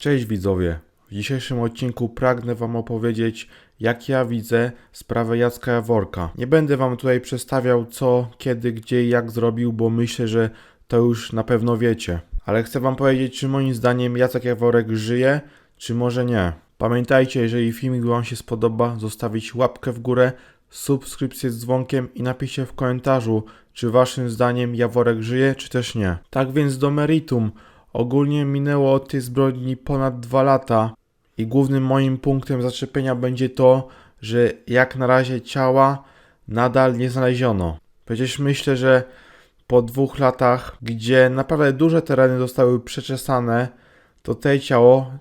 Cześć widzowie. W dzisiejszym odcinku pragnę Wam opowiedzieć, jak ja widzę sprawę Jacka Jaworka. Nie będę Wam tutaj przedstawiał co, kiedy, gdzie i jak zrobił, bo myślę, że to już na pewno wiecie. Ale chcę Wam powiedzieć, czy moim zdaniem Jacek Jaworek żyje, czy może nie. Pamiętajcie, jeżeli filmik Wam się spodoba, zostawić łapkę w górę, subskrypcję z dzwonkiem i napiszcie w komentarzu, czy Waszym zdaniem Jaworek żyje, czy też nie. Tak więc do meritum. Ogólnie minęło od tej zbrodni ponad dwa lata i głównym moim punktem zaczepienia będzie to, że jak na razie ciała nadal nie znaleziono. Przecież myślę, że po dwóch latach, gdzie naprawdę duże tereny zostały przeczesane, to te ciało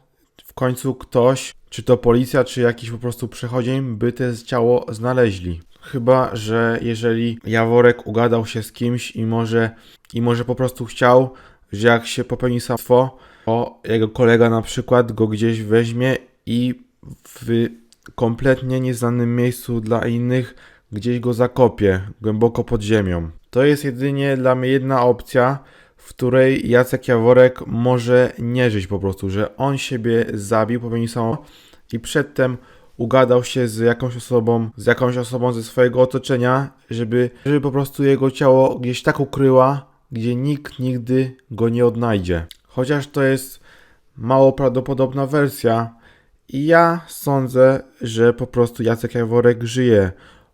w końcu ktoś, czy to policja, czy jakiś po prostu przechodzień, by te ciało znaleźli. Chyba, że jeżeli Jaworek ugadał się z kimś i może, i może po prostu chciał, że jak się popełni samstwo, to jego kolega na przykład go gdzieś weźmie i w kompletnie nieznanym miejscu dla innych gdzieś go zakopie, głęboko pod ziemią. To jest jedynie dla mnie jedna opcja, w której Jacek Jaworek może nie żyć po prostu, że on siebie zabił, popełnił samo i przedtem ugadał się z jakąś osobą, z jakąś osobą ze swojego otoczenia, żeby, żeby po prostu jego ciało gdzieś tak ukryła, gdzie nikt nigdy go nie odnajdzie. Chociaż to jest mało prawdopodobna wersja i ja sądzę, że po prostu Jacek Jaworek żyje.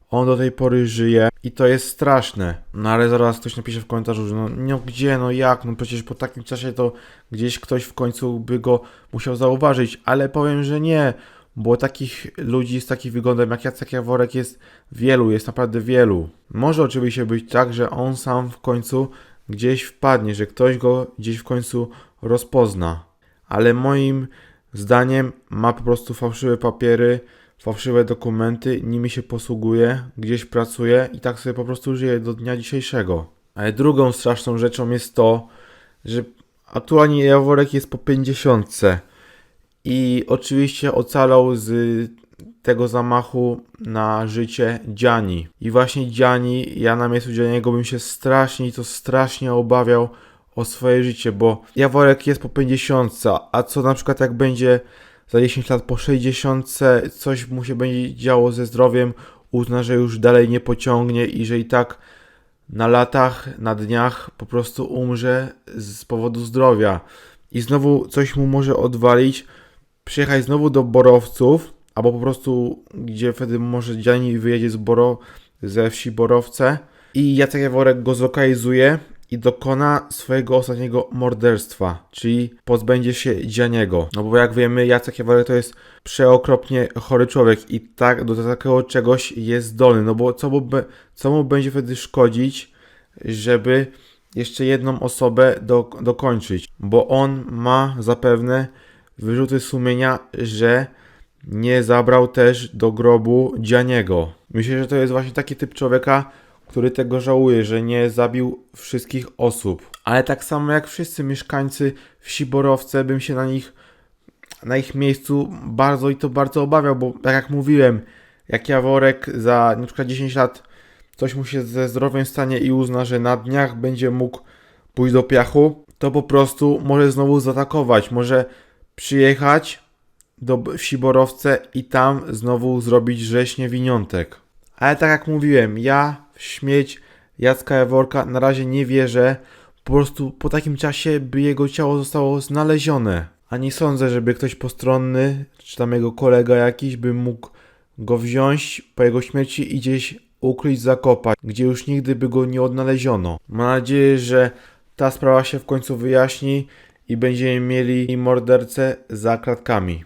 On do tej pory żyje i to jest straszne. No ale zaraz ktoś napisze w komentarzu, że no, no gdzie, no jak, no przecież po takim czasie to gdzieś ktoś w końcu by go musiał zauważyć, ale powiem, że nie, bo takich ludzi z takim wyglądem jak Jacek Jaworek jest wielu, jest naprawdę wielu. Może oczywiście być tak, że on sam w końcu gdzieś wpadnie, że ktoś go gdzieś w końcu rozpozna. Ale moim zdaniem ma po prostu fałszywe papiery, fałszywe dokumenty, nimi się posługuje, gdzieś pracuje i tak sobie po prostu żyje do dnia dzisiejszego. Ale drugą straszną rzeczą jest to, że aktualnie Jaworek jest po 50 i oczywiście ocalał z tego zamachu na życie Dziani. I właśnie Dziani, ja na miejscu Dzianiego bym się strasznie i to strasznie obawiał o swoje życie, bo Jaworek jest po 50, a co na przykład jak będzie za 10 lat po 60, coś mu się będzie działo ze zdrowiem, uzna, że już dalej nie pociągnie i że i tak na latach, na dniach po prostu umrze z powodu zdrowia. I znowu coś mu może odwalić, przyjechać znowu do Borowców, albo po prostu gdzie wtedy może Dziani wyjedzie z Boro, ze wsi Borowce. I Jacek Jaworek go zlokalizuje i dokona swojego ostatniego morderstwa, czyli pozbędzie się Dzianiego. No bo jak wiemy, Jacek Jaworek to jest przeokropnie chory człowiek i tak do takiego czegoś jest zdolny, no bo co mu, co mu będzie wtedy szkodzić, żeby jeszcze jedną osobę do, dokończyć, bo on ma zapewne wyrzuty sumienia, że nie zabrał też do grobu Dzianiego. Myślę, że to jest właśnie taki typ człowieka, który tego żałuje, że nie zabił wszystkich osób. Ale tak samo jak wszyscy mieszkańcy wsi Borowce, bym się na nich, na ich miejscu bardzo i to bardzo obawiał, bo tak jak mówiłem, jak Jaworek za przykład 10 lat coś mu się ze zdrowiem stanie i uzna, że na dniach będzie mógł pójść do piachu, to po prostu może znowu zaatakować, może przyjechać do wsi Borowce i tam znowu zrobić rzeź niewiniątek. Ale tak jak mówiłem, ja w śmieć Jacka Jaworka na razie nie wierzę. Po prostu po takim czasie by jego ciało zostało znalezione. A nie sądzę, żeby ktoś postronny, czy tam jego kolega jakiś, by mógł go wziąć po jego śmierci i gdzieś ukryć, zakopać, gdzie już nigdy by go nie odnaleziono. Mam nadzieję, że ta sprawa się w końcu wyjaśni i będziemy mieli mordercę za kratkami.